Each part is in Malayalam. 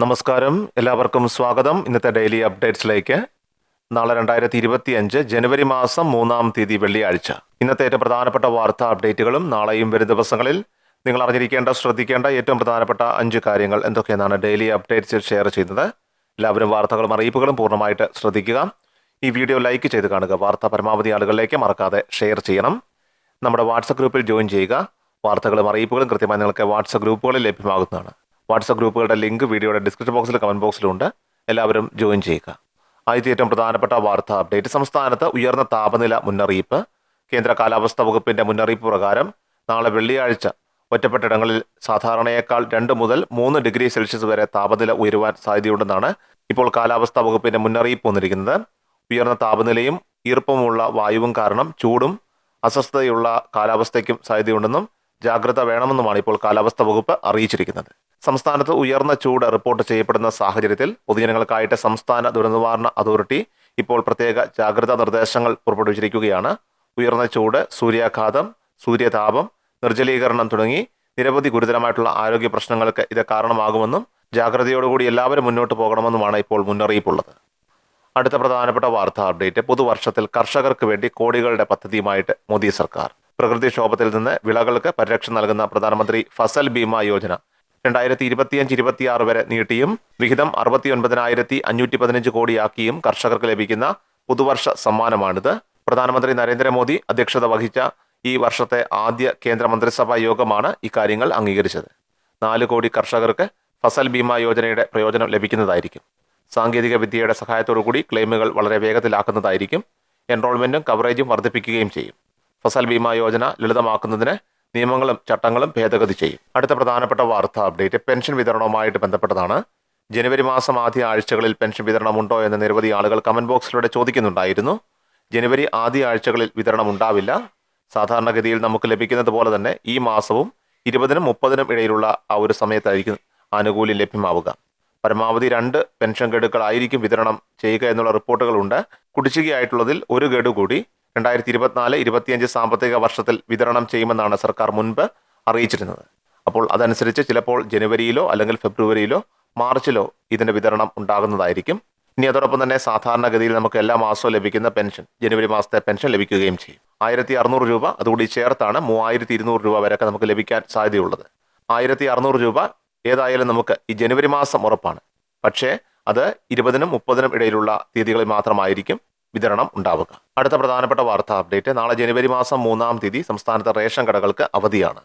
നമസ്കാരം. എല്ലാവർക്കും സ്വാഗതം. ഇന്നത്തെ ഡെയിലി അപ്ഡേറ്റ്സിലേക്ക്. നാളെ രണ്ടായിരത്തി ഇരുപത്തി അഞ്ച് ജനുവരി മാസം മൂന്നാം തീയതി വെള്ളിയാഴ്ച. ഇന്നത്തെ ഏറ്റവും പ്രധാനപ്പെട്ട വാർത്താ അപ്ഡേറ്റുകളും നാളെയും വരും ദിവസങ്ങളിൽ നിങ്ങൾ അറിഞ്ഞിരിക്കേണ്ട ശ്രദ്ധിക്കേണ്ട ഏറ്റവും പ്രധാനപ്പെട്ട അഞ്ച് കാര്യങ്ങൾ എന്തൊക്കെയെന്നാണ് ഡെയിലി അപ്ഡേറ്റ്സിൽ ഷെയർ ചെയ്യുന്നത്. എല്ലാവരും വാർത്തകളും അറിയിപ്പുകളും പൂർണമായിട്ട് ശ്രദ്ധിക്കുക. ഈ വീഡിയോ ലൈക്ക് ചെയ്ത് കാണുക. വാർത്ത പരമാവധി ആളുകളിലേക്ക് മറക്കാതെ ഷെയർ ചെയ്യണം. നമ്മുടെ വാട്സപ്പ് ഗ്രൂപ്പിൽ ജോയിൻ ചെയ്യുക. വാർത്തകളും അറിയിപ്പുകളും കൃത്യമായി നിങ്ങൾക്ക് വാട്സപ്പ് ഗ്രൂപ്പുകളിൽ ലഭ്യമാകുന്നതാണ്. വാട്സപ്പ് ഗ്രൂപ്പുകളുടെ ലിങ്ക് വീഡിയോയുടെ ഡിസ്ക്രിപ്ഷൻ ബോക്സിലും കമന്റ് ബോക്സിലുണ്ട് എല്ലാവരും ജോയിൻ ചെയ്യുക. ആദ്യത്തെ ഏറ്റവും പ്രധാനപ്പെട്ട വാർത്താ അപ്ഡേറ്റ് സംസ്ഥാനത്ത് ഉയർന്ന താപനില മുന്നറിയിപ്പ്. കേന്ദ്ര കാലാവസ്ഥാ വകുപ്പിന്റെ മുന്നറിയിപ്പ് പ്രകാരം നാളെ വെള്ളിയാഴ്ച ഒറ്റപ്പെട്ടിടങ്ങളിൽ സാധാരണയേക്കാൾ രണ്ട് മുതൽ മൂന്ന് ഡിഗ്രി സെൽഷ്യസ് വരെ താപനില ഉയരുവാൻ സാധ്യതയുണ്ടെന്നാണ് ഇപ്പോൾ കാലാവസ്ഥാ വകുപ്പിന്റെ മുന്നറിയിപ്പ് വന്നിരിക്കുന്നത്. ഉയർന്ന താപനിലയും ഈർപ്പമുള്ള വായുവും കാരണം ചൂടും അസ്വസ്ഥതയുള്ള കാലാവസ്ഥയ്ക്കും സാധ്യതയുണ്ടെന്നും ജാഗ്രത വേണമെന്നുമാണ് ഇപ്പോൾ കാലാവസ്ഥാ വകുപ്പ് അറിയിച്ചിരിക്കുന്നത്. സംസ്ഥാനത്ത് ഉയർന്ന ചൂട് റിപ്പോർട്ട് ചെയ്യപ്പെടുന്ന സാഹചര്യത്തിൽ പൊതുജനങ്ങൾക്കായിട്ട് സംസ്ഥാന ദുരന്തനിവാരണ അതോറിറ്റി ഇപ്പോൾ പ്രത്യേക ജാഗ്രതാ നിർദ്ദേശങ്ങൾ പുറപ്പെടുവിച്ചിരിക്കുകയാണ്. ഉയർന്ന ചൂട് സൂര്യാഘാതം സൂര്യതാപം നിർജലീകരണം തുടങ്ങി നിരവധി ഗുരുതരമായിട്ടുള്ള ആരോഗ്യ പ്രശ്നങ്ങൾക്ക് ഇത് കാരണമാകുമെന്നും ജാഗ്രതയോടുകൂടി എല്ലാവരും മുന്നോട്ട് പോകണമെന്നുമാണ് ഇപ്പോൾ മുന്നറിയിപ്പുള്ളത്. അടുത്ത പ്രധാനപ്പെട്ട വാർത്താ അപ്ഡേറ്റ് പുതുവർഷത്തിൽ കർഷകർക്ക് വേണ്ടി കോടികളുടെ പദ്ധതിയുമായിട്ട് മോദി സർക്കാർ. പ്രകൃതിക്ഷോഭത്തിൽ നിന്ന് വിളകൾക്ക് പരിരക്ഷ നൽകുന്ന പ്രധാനമന്ത്രി ഫസൽ ബീമ യോജന. രണ്ടായിരത്തി ഇരുപത്തിയഞ്ച് ഇരുപത്തിയാറ് വരെ നീട്ടിയും വിഹിതം അറുപത്തി ഒൻപതിനായിരത്തി അഞ്ഞൂറ്റി പതിനഞ്ച് കോടിയാക്കിയും കർഷകർക്ക് ലഭിക്കുന്ന പുതുവർഷ സമ്മാനമാണിത്. പ്രധാനമന്ത്രി നരേന്ദ്രമോദി അധ്യക്ഷത വഹിച്ച ഈ വർഷത്തെ ആദ്യ കേന്ദ്ര മന്ത്രിസഭാ യോഗമാണ് ഇക്കാര്യങ്ങൾ അംഗീകരിച്ചത്. നാല് കോടി കർഷകർക്ക് ഫസൽ ബീമ യോജനയുടെ പ്രയോജനം ലഭിക്കുന്നതായിരിക്കും. സാങ്കേതിക വിദ്യയുടെ സഹായത്തോടു കൂടി ക്ലെയിമുകൾ വളരെ വേഗത്തിലാക്കുന്നതായിരിക്കും. എൻറോൾമെന്റും കവറേജും വർദ്ധിപ്പിക്കുകയും ചെയ്യും. ഫസൽ ബീമാ യോജന ലളിതമാക്കുന്നതിന് നിയമങ്ങളും ചട്ടങ്ങളും ഭേദഗതി ചെയ്യും. അടുത്ത പ്രധാനപ്പെട്ട വാർത്താ അപ്ഡേറ്റ്. പെൻഷൻ വിതരണവുമായിട്ട് ബന്ധപ്പെട്ടതാണ്. ജനുവരി മാസം ആദ്യ ആഴ്ചകളിൽ പെൻഷൻ വിതരണമുണ്ടോ എന്ന് നിരവധി ആളുകൾ കമന്റ് ബോക്സിലൂടെ ചോദിക്കുന്നുണ്ടായിരുന്നു. ജനുവരി ആദ്യ ആഴ്ചകളിൽ വിതരണം ഉണ്ടാവില്ല. സാധാരണഗതിയിൽ നമുക്ക് ലഭിക്കുന്നത് പോലെ തന്നെ ഈ മാസവും ഇരുപതിനും മുപ്പതിനും ഇടയിലുള്ള ആ ഒരു സമയത്തായിരിക്കും ആനുകൂല്യം ലഭ്യമാവുക. പരമാവധി രണ്ട് പെൻഷൻ ഗഡുക്കളായിരിക്കും വിതരണം ചെയ്യുക എന്നുള്ള റിപ്പോർട്ടുകളുണ്ട്. കുടിശ്ശികയായിട്ടുള്ളതിൽ ഒരു ഗഡു കൂടി രണ്ടായിരത്തി ഇരുപത്തിനാല് ഇരുപത്തിയഞ്ച് സാമ്പത്തിക വർഷത്തിൽ വിതരണം ചെയ്യുമെന്നാണ് സർക്കാർ മുൻപ് അറിയിച്ചിരുന്നത്. അപ്പോൾ അതനുസരിച്ച് ചിലപ്പോൾ ജനുവരിയിലോ അല്ലെങ്കിൽ ഫെബ്രുവരിയിലോ മാർച്ചിലോ ഇതിന്റെ വിതരണം ഉണ്ടാകുന്നതായിരിക്കും. ഇനി അതോടൊപ്പം തന്നെ സാധാരണഗതിയിൽ നമുക്ക് എല്ലാ മാസവും ലഭിക്കുന്ന പെൻഷൻ ജനുവരി മാസത്തെ പെൻഷൻ ലഭിക്കുകയും ചെയ്യും. ആയിരത്തി അറുന്നൂറ് രൂപ അതുകൂടി ചേർത്താണ് മൂവായിരത്തി ഇരുന്നൂറ് രൂപ വരെയൊക്കെ നമുക്ക് ലഭിക്കാൻ സാധ്യതയുള്ളത്. ആയിരത്തി അറുന്നൂറ് രൂപ ഏതായാലും നമുക്ക് ഈ ജനുവരി മാസം ഉറപ്പാണ്. പക്ഷേ അത് ഇരുപതിനും മുപ്പതിനും ഇടയിലുള്ള തീയതികളിൽ മാത്രമായിരിക്കും. വിതരണം ഉണ്ടാവുക. അടുത്ത പ്രധാനപ്പെട്ട വാർത്താ അപ്ഡേറ്റ് നാളെ ജനുവരി മാസം മൂന്നാം തീയതി സംസ്ഥാനത്തെ റേഷൻ കടകൾക്ക് അവധിയാണ്.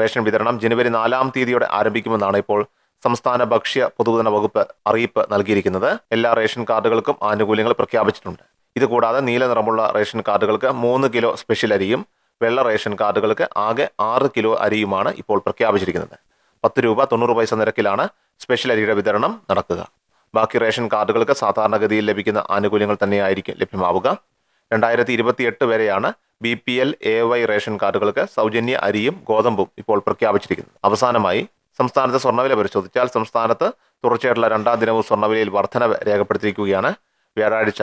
റേഷൻ വിതരണം ജനുവരി നാലാം തീയതിയോടെ ആരംഭിക്കുമെന്നാണ് ഇപ്പോൾ സംസ്ഥാന ഭക്ഷ്യ പൊതുവിതരണ വകുപ്പ് അറിയിപ്പ് നൽകിയിരിക്കുന്നത്. എല്ലാ റേഷൻ കാർഡുകൾക്കും ആനുകൂല്യങ്ങൾ പ്രഖ്യാപിച്ചിട്ടുണ്ട്. ഇതുകൂടാതെ നീല നിറമുള്ള റേഷൻ കാർഡുകൾക്ക് മൂന്ന് കിലോ സ്പെഷ്യൽ അരിയും വെള്ള റേഷൻ കാർഡുകൾക്ക് ആകെ ആറ് കിലോ അരിയുമാണ് ഇപ്പോൾ പ്രഖ്യാപിച്ചിരിക്കുന്നത്. പത്ത് രൂപ തൊണ്ണൂറ് പൈസ നിരക്കിലാണ് സ്പെഷ്യൽ അരിയുടെ വിതരണം നടക്കുക. ബാക്കി റേഷൻ കാർഡുകൾക്ക് സാധാരണഗതിയിൽ ലഭിക്കുന്ന ആനുകൂല്യങ്ങൾ തന്നെയായിരിക്കും ലഭ്യമാവുക. രണ്ടായിരത്തി ഇരുപത്തിയെട്ട് വരെയാണ് B P L A Y ration കാർഡുകൾക്ക് സൗജന്യ അരിയും ഗോതമ്പും ഇപ്പോൾ പ്രഖ്യാപിച്ചിരിക്കുന്നത്. അവസാനമായി സംസ്ഥാനത്തെ സ്വർണവില പരിശോധിച്ചാൽ സംസ്ഥാനത്ത് തുടർച്ചയായിട്ടുള്ള രണ്ടാം ദിനവും സ്വർണവിലയിൽ വർധനവ് രേഖപ്പെടുത്തിയിരിക്കുകയാണ്. വ്യാഴാഴ്ച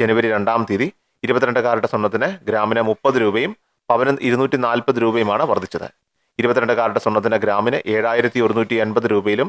ജനുവരി രണ്ടാം തീയതി ഇരുപത്തിരണ്ടുകാരുടെ സ്വർണത്തിന് ഗ്രാമിന് മുപ്പത് രൂപയും പവന് ഇരുന്നൂറ്റി നാൽപ്പത് രൂപയുമാണ് വർദ്ധിച്ചത്. ഇരുപത്തിരണ്ടുകാരുടെ സ്വർണത്തിന് ഗ്രാമിന് ഏഴായിരത്തി ഒരുന്നൂറ്റി എൺപത് രൂപയിലും